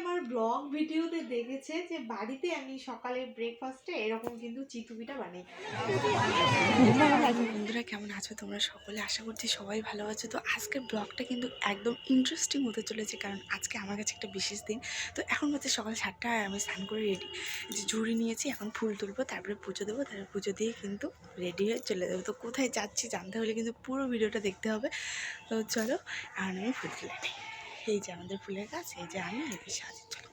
আমার ব্লগ ভিডিওতে দেখেছে যে বাড়িতে আমি সকালে ব্রেকফাস্টে এরকম কিন্তু চিতু বানাই। বন্ধুরা, কেমন আছো তোমরা সকলে? আশা করছি সবাই ভালো আছো। তো আজকের ব্লগটা কিন্তু একদম ইন্টারেস্টিং হতে চলেছে, কারণ আজকে আমার কাছে একটা বিশেষ দিন। তো এখন হচ্ছে সকাল সাতটা, আমি স্নান করে রেডি যে ঝুড়ি নিয়েছি, এখন ফুল তুলবো, তারপরে পুজো দেবো, তারপরে পুজো দিয়ে কিন্তু রেডি হয়ে চলে যাব। তো কোথায় যাচ্ছি জানতে হলে কিন্তু পুরো ভিডিওটা দেখতে হবে। তো চলো এখন আমি ফুল তুলে নিই। এই যে আমাদের ফুলের গাছ, এই যে আমি এদের চলো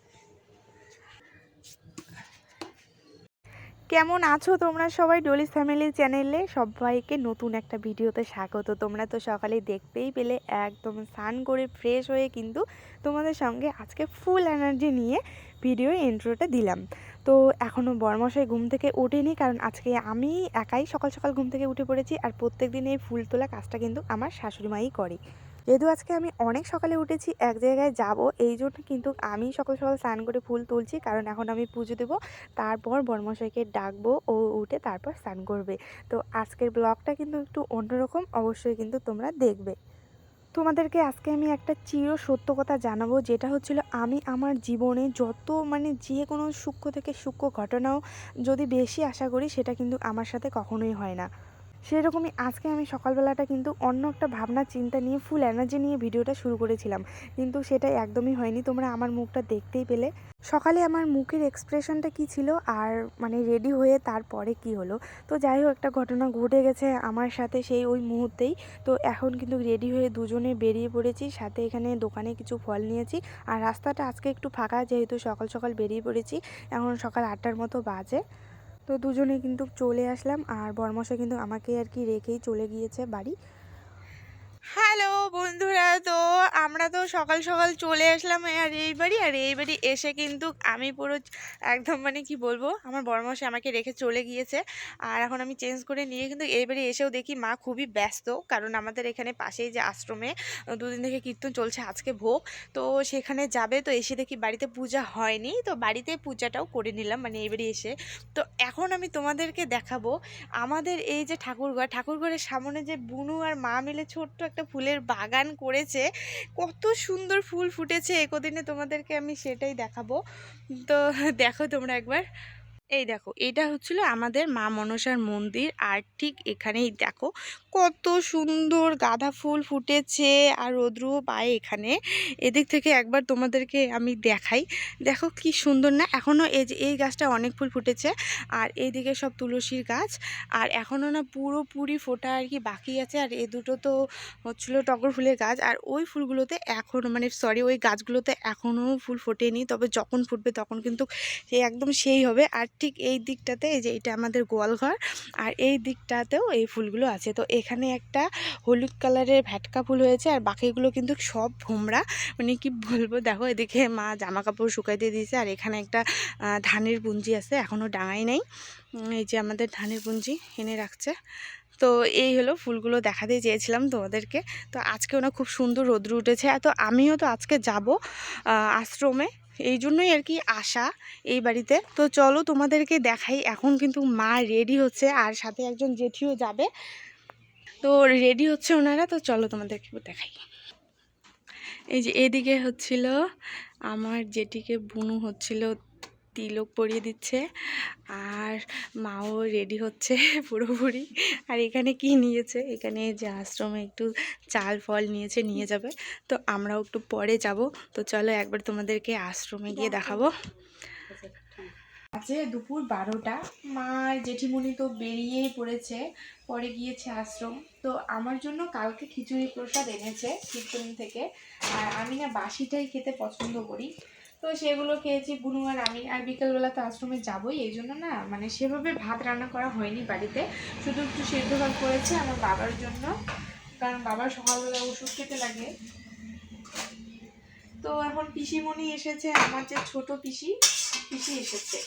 কেমন আছো তোমরা সবাই? ডলিস ফ্যামিলি চ্যানেলে সবাইকে নতুন একটা ভিডিওতে স্বাগত। তোমরা তো সকালে দেখতেই পেলে, একদম স্নান করে ফ্রেশ হয়ে কিন্তু তোমাদের সঙ্গে আজকে ফুল এনার্জি নিয়ে ভিডিও ইন্ট্রোটা দিলাম। তো এখনও বরমশাই ঘুম থেকে ওঠেনি কারণ আজকে আমি একাই সকাল সকাল ঘুম থেকে উঠে পড়েছি আর প্রত্যেক দিন এই ফুল তোলা কাজটা কিন্তু আমার শাশুড়ি মাই করে। যেহেতু আজকে আমি অনেক সকালে উঠেছি, এক জায়গায় যাব, এই জন্য কিন্তু আমি সকাল সকাল স্নান করে ফুল তুলছি। কারণ এখন আমি পুজো দেবো, তারপর বর্মশাইকে ডাকবো, ও উঠে তারপর স্নান করবে। তো আজকের ব্লগটা কিন্তু একটু অন্যরকম, অবশ্যই কিন্তু তোমরা দেখবে। তোমাদেরকে আজকে আমি একটা চির সত্য কথা জানাব, যেটা হচ্ছিল আমি আমার জীবনে যত মানে যে কোনো সূক্ষ্ম থেকে সূক্ষ্ম ঘটনাও যদি বেশি আশা করি, সেটা কিন্তু আমার সাথে কখনোই হয় না। সেরকমই আজকে আমি সকালবেলাটা কিন্তু অন্য একটা ভাবনা, চিন্তা নিয়ে ফুল এনার্জি নিয়ে ভিডিওটা শুরু করেছিলাম। কিন্তু সেটা একদমই হয়নি। তোমরা আমার মুখটা দেখতেই পেলে। সকালে আমার মুখের এক্সপ্রেশনটা কি ছিল? আর মানে রেডি হয়ে তারপরে কি হলো? তো যাই হোক, একটা ঘটনা ঘটে গেছে আমার সাথে সেই ওই মুহূর্তেই। তো এখন কিন্তু রেডি হয়ে দুজনে বেরিয়ে পড়েছি। সাথে এখানে দোকানে কিছু ফল নিয়েছি। আর রাস্তাটা আজকে একটু ফাঁকা, যেহেতু সকাল সকাল বেরিয়ে পড়েছি। এখন সকাল আটটার মতো বাজে। তো দুজনে কিন্তু চলে আসলাম আর বর্মশা কিন্তু আমাকে আর কি রেখেই চলে গিয়েছে বাড়ি। হ্যালো বন্ধুরা, তো আমরা তো সকাল সকাল চলে আসলাম আর এই বাড়ি, আর এই বাড়ি এসে কিন্তু আমি পুরো একদম মানে কি বলব, আমার বড়মশাই আমাকে রেখে চলে গিয়েছে। আর এখন আমি চেঞ্জ করে নিয়ে কিন্তু এই বাড়ি এসেও দেখি মা খুবই ব্যস্ত, কারণ আমাদের এখানে পাশেই যে আশ্রমে দুদিন থেকে কীর্তন চলছে আজকে ভোগ, তো সেখানে যাবে, তো এসে দেখি বাড়িতে পূজা হয়নি, তো বাড়িতে পূজাটাও করে নিলাম মানে এই বাড়ি এসে। তো এখন আমি তোমাদেরকে দেখাবো আমাদের এই যে ঠাকুরঘর, ঠাকুরঘরের সামনে যে বুনু আর মা মিলে ছোট্ট একটা ফুলের বাগান করেছে। কত সুন্দর ফুল ফুটেছে। একদিনে তোমাদেরকে আমি সেটাই দেখাবো। তো দেখো তোমরা একবার। এই দেখো, এটা হচ্ছিল আমাদের মা মনসার মন্দির। আর ঠিক এখানেই দেখো, কত সুন্দর গাঁদা ফুল ফুটেছে আর রৌদ্রু পায় এখানে। এদিক থেকে একবার তোমাদেরকে আমি দেখাই। দেখো কি সুন্দর না এখনও এই যে, এই গাছটা অনেক ফুল ফুটেছে। আর এইদিকে সব তুলসীর গাছ। আর এখনও না পুরোপুরি ফোটা আর কি বাকি আছে। আর এ দুটো তো হচ্ছিল টগর ফুলের গাছ। আর ওই ফুলগুলোতে এখনও মানে সরি ওই গাছগুলোতে এখনও ফুল ফোটেনি। তবে যখন ফুটবে তখন কিন্তু একদম সেই হবে। আর ঠিক এই দিকটাতে এই যে এটা আমাদের গোয়ালঘর আর এই দিকটাতেও এই ফুলগুলো আছে। তো এখানে একটা হলুদ কালারের ভ্যাটকা ফুল হয়েছে আর বাকিগুলো কিন্তু সব ভোমরা। মানে কি বলব? দেখো এদিকে মা জামা কাপড় শুকাইতে দিয়েছে আর এখানে একটা ধানের পুঞ্জি আছে এখনও ডাঙাই নেই। এই যে আমাদের ধানের পুঞ্জি এনে রাখছে। তো এই হলো ফুলগুলো দেখাতে চেয়েছিলাম তোমাদেরকে। তো আজকে না খুব সুন্দর রোদ্র উঠেছে। তো আমিও তো আজকে যাব আশ্রমে। এই জন্যই আর কি আসা এই বাড়িতে। তো চলো তোমাদেরকে দেখাই, এখন কিন্তু মা রেডি হচ্ছে আর সাথে একজন জেঠিও যাবে। তো রেডি হচ্ছে ওনারা, তো চলো তোমাদেরকে দেখাই। এই যে এদিকে হচ্ছিল, আমার জেঠিকে বুনু হচ্ছিল তিলক পরিয়ে দিচ্ছে। আর মাও রেডি হচ্ছে পুরোপুরি। আর এখানে কি নিয়েছে? এখানে যে আশ্রমে একটু চাল ফল নিয়েছে নিয়ে যাবে। তো আমরাও একটু পরে যাব। তো চলো একবার তোমাদেরকে আশ্রমে গিয়ে দেখাবো। আছে দুপুর বারোটা। মার জেঠিমণি তো বেরিয়েই পড়েছে। পরে গিয়েছে আশ্রম। তো আমার জন্য কালকে খিচুড়ি প্রসাদ এনেছে কীর্তন থেকে। আর আমি না বাসিটাই খেতে পছন্দ করি। তো সেগুলো খেয়েছি, বুনু আর আমি। আর বিকেলবেলা তো আশ্রমে যাবোই, এই জন্য না মানে সেভাবে ভাত রান্না করা হয়নি বাড়িতে। শুধু একটু সেদ্ধ ভাত করেছে আমার বাবার জন্য, কারণ বাবার সকালবেলা ওষুধ খেতে লাগে। তো এখন পিসিমণি এসেছে, আমার যে ছোট পিসি পিসি এসেছে।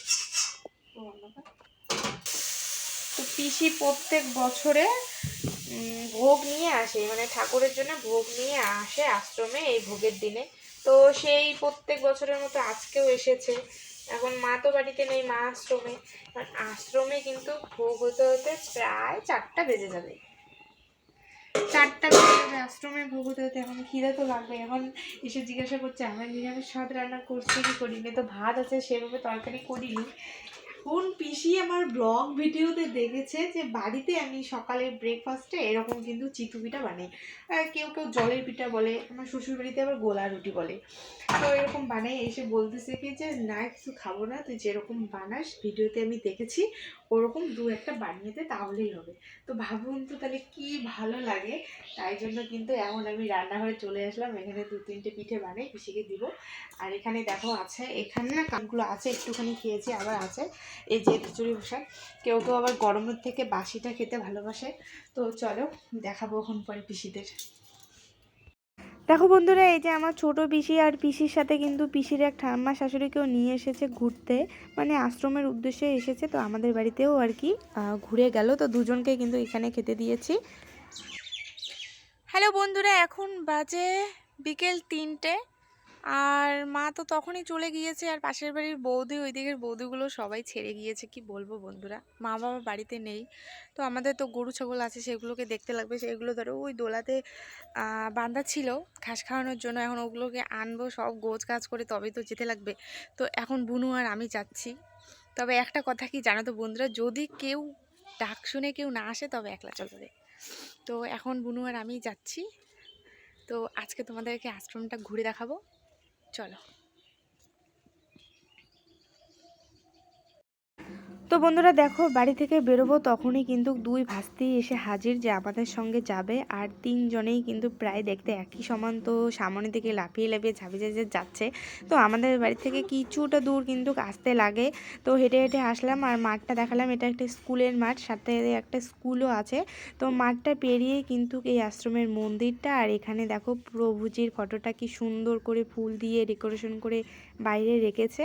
তো পিসি প্রত্যেক বছরে ভোগ নিয়ে আসে মানে ঠাকুরের জন্য ভোগ নিয়ে আসে আশ্রমে, এই ভোগের দিনে। তো সেই প্রত্যেক বছরের মতো আজকেও এসেছে। এখন মা তো বাড়িতে নেই, মা আশ্রমে। কারণ আশ্রমে কিন্তু ভোগ হতে হতে প্রায় চারটা বেজে যাবে। চারটা বেজে যাবে, আশ্রমে ভোগ হতে হতে। এখন খিদে তো লাগবে এখন এসে জিজ্ঞাসা করছে আমার নিরামিষ স্বাদ রান্না করছি, কি করিনি তো ভাত আছে, সেভাবে তরকারি করিনি। এখন পিসি আমার ব্লগ ভিডিওতে দেখেছে যে বাড়িতে আমি সকালে ব্রেকফাস্টে এরকম কিন্তু চিতু পিঠা বানাই। কেউ কেউ জলের পিঠা বলে, আমার শ্বশুর বাড়িতে আবার গোলা রুটি বলে। তো এরকম বানাই, এসে বলতেছে কি যে, না, কিছু খাব না, তুই যেরকম বানাস, ভিডিওতে আমি দেখেছি, ওরকম দু একটা বানিয়ে দে, তাহলেই হবে। তো ভাবুন তো তাহলে কি ভালো লাগে। তাই জন্য কিন্তু এখন আমি রান্নাঘরে চলে আসলাম, এখানে দু তিনটে পিঠে বানাই, পিসিকে দিব। আর এখানে দেখো আছে, এখানে না কানগুলো আছে, একটুখানি খেয়েছি, আবার আছে। এই যে খিচুড়ি বসা কেউ তো আবার গরমের থেকে বাসিটা খেতে ভালোবাসে। তো চলো, দেখাবো এখন পরে পিসিদের। দেখো বন্ধুরা, এই যে আমার ছোট পিসি আর পিসির সাথে কিন্তু পিসির এক ঠাম্মা শাশুড়িকেও নিয়ে এসেছে ঘুরতে। মানে আশ্রমের উদ্দেশ্যে এসেছে, তো আমাদের বাড়িতেও আর কি ঘুরে গেল। তো দুজনকে কিন্তু এখানে খেতে দিয়েছি। হ্যালো বন্ধুরা, এখন বাজে বিকেল তিনটে। আর মা তো তখনই চলে গিয়েছে আর পাশের বাড়ির বৌদি ওই দিকের বৌদিগুলো সবাই ছেড়ে গিয়েছে। কি বলব বন্ধুরা? মা বাবা বাড়িতে নেই। তো আমাদের তো গরু, ছাগল আছে, সেগুলোকে দেখতে লাগবে। সেগুলো ধরো ওই দোলাতে বাঁধা ছিল ঘাস খাওয়ানোর জন্য। এখন ওগুলোকে আনব, সব গোছ গাছ করে তবেই তো যেতে লাগবে। তো এখন বুনু আর আমি যাচ্ছি। তবে একটা কথা কি জানো তো বন্ধুরা? যদি কেউ ডাক শুনে কেউ না আসে, তবে একলা চলবে। তো এখন বুনু আর আমি যাচ্ছি। তো আজকে তোমাদেরকে আশ্রমটা ঘুরে দেখাবো। চলো। তো বন্ধুরা দেখো, বাড়ি থেকে বেরোবো তখনই কিন্তু দুই ভাস্তি এসে হাজির যে আমাদের সঙ্গে যাবে আর তিনজনেই কিন্তু প্রায় দেখতে একই সমান। তো সামনে থেকে লাফিয়ে লাফিয়ে ঝাঁপি ঝাঁপিয়ে যাচ্ছে। তো আমাদের বাড়ি থেকে কিছুটা দূর কিন্তু আসতে লাগে। তো হেঁটে হেঁটে আসলাম আর মাঠটা দেখালাম। এটা একটা স্কুলের মাঠ, সাথে একটা স্কুলও আছে। তো মাঠটা পেরিয়ে কিন্তু এই আশ্রমের মন্দিরটা আর এখানে দেখো প্রভুজির ফটোটা কি সুন্দর করে ফুল দিয়ে ডেকোরেশন করে বাইরে রেখেছে।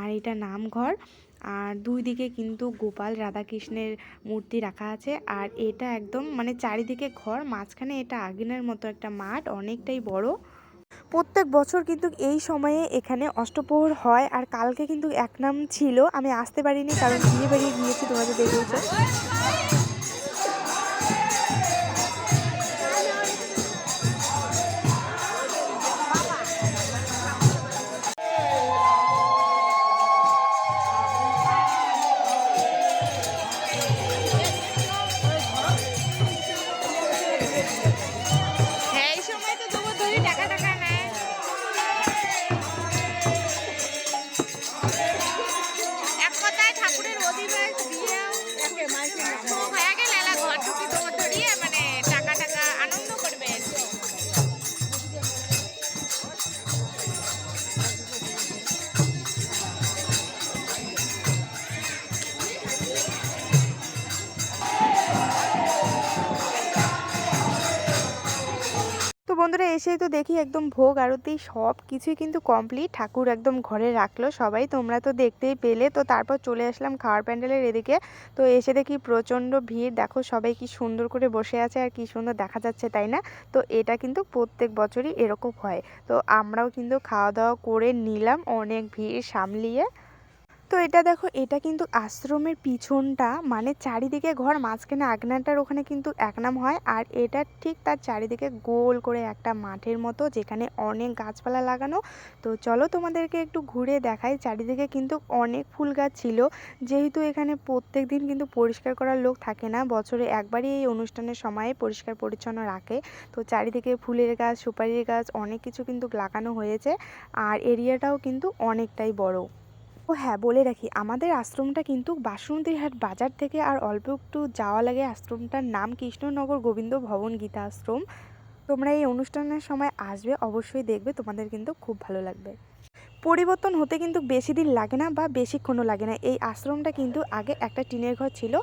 আর এটা নামঘর। আর দুই দিকে কিন্তু গোপাল রাধাকৃষ্ণের মূর্তি রাখা আছে। আর এটা একদম মানে চারিদিকে ঘর, মাঝখানে এটা আগুনের মতো একটা মাঠ, অনেকটাই বড়। প্রত্যেক বছর কিন্তু এই সময়ে এখানে অষ্টপ্রহর হয় আর কালকে কিন্তু এক নাম ছিল, আমি আসতে পারিনি কারণ বিয়ে বাড়িয়ে গিয়েছি, তোমাদের দেখেছ। বন্ধুরা এসেই তো দেখি একদম ভোগ, আরতি সব কিছুই কিন্তু কমপ্লিট ঠাকুর একদম ঘরে রাখল সবাই, তোমরা তো দেখতেই পেলে। তো তারপর চলে আসলাম খাওয়ার প্যান্ডেলের এদিকে। তো এসে দেখি প্রচণ্ড ভিড়। দেখো সবাই কি সুন্দর করে বসে আছে আর কি সুন্দর দেখা যাচ্ছে, তাই না? তো এটা কিন্তু প্রত্যেক বছরই এরকম হয়। তো আমরাও কিন্তু খাওয়া দাওয়া করে নিলাম অনেক ভিড় সামলিয়ে। তো এটা দেখো, এটা কিন্তু আশ্রমের পিছনটা মানে চারিদিকে ঘর, মাঝখানে আগনাটার ওখানে কিন্তু এক নাম হয়। আর এটা ঠিক তার চারিদিকে গোল করে একটা মাঠের মতো, যেখানে অনেক গাছপালা লাগানো। তো চলো তোমাদেরকে একটু ঘুরে দেখাই, চারিদিকে কিন্তু অনেক ফুল গাছ ছিল। যেহেতু এখানে প্রত্যেক দিন কিন্তু পরিষ্কার করার লোক থাকে না, বছরে একবারই এই অনুষ্ঠানের সময়ে পরিষ্কার পরিচ্ছন্ন রাখে। তো চারিদিকে ফুলের গাছ, সুপারির গাছ, অনেক কিছু কিন্তু লাগানো হয়েছে। আর এরিয়াটাও কিন্তু অনেকটাই বড়। ও হ্যাঁ বলে রাখি। আমাদের আশ্রমটা কিন্তু বাসন্তীহাট বাজার থেকে আর অল্প একটু যাওয়া লাগে আশ্রমটার নাম কৃষ্ণনগর গোবিন্দ ভবন গীতা আশ্রম তোমরা এই অনুষ্ঠানের সময় আসবে, অবশ্যই দেখবে, তোমাদের কিন্তু খুব ভালো লাগবে। পরিবর্তন হতে কিন্তু বেশি দিন লাগে না বা বেশিক্ষণও লাগে না। এই আশ্রমটা কিন্তু আগে একটা টিনের ঘর ছিল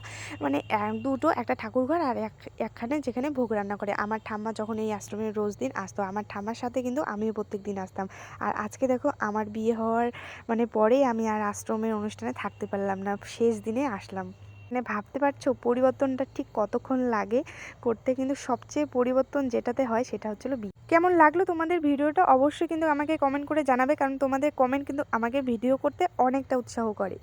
মানে দুটো, একটা ঠাকুর ঘর আর এক, একখানে যেখানে ভোগ রান্না করে। আমার ঠাম্মা যখন এই আশ্রমে রোজ দিন আসতো, আমার ঠাম্মার সাথে কিন্তু আমিও প্রত্যেক দিন আসতাম। আর আজকে দেখো, আমার বিয়ে হওয়ার মানে পরেই আমি আর আশ্রমের অনুষ্ঠানে থাকতে পারলাম না, শেষ দিনে আসলাম। মানে ভাবতে পারছ, পরিবর্তনটা ঠিক কতক্ষণ লাগে করতে? কিন্তু সবচেয়ে পরিবর্তন যেটাতে হয়, সেটা হচ্ছিল কেমন লাগল তোমাদের ভিডিওটা? অবশ্যই কিন্তু আমাকে কমেন্ট করে জানাবে, কারণ তোমাদের কমেন্ট কিন্তু আমাকে ভিডিও করতে অনেকটা উৎসাহ করে।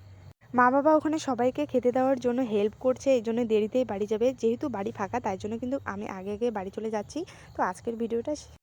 মা বাবা ওখানে সবাইকে খেতে দেওয়ার জন্য হেল্প করছে, এই জন্য দেরিতেই বাড়ি যাবে। যেহেতু বাড়ি ফাঁকা, তাই জন্য কিন্তু আমি আগে আগে বাড়ি চলে যাচ্ছি। তো আজকের ভিডিওটা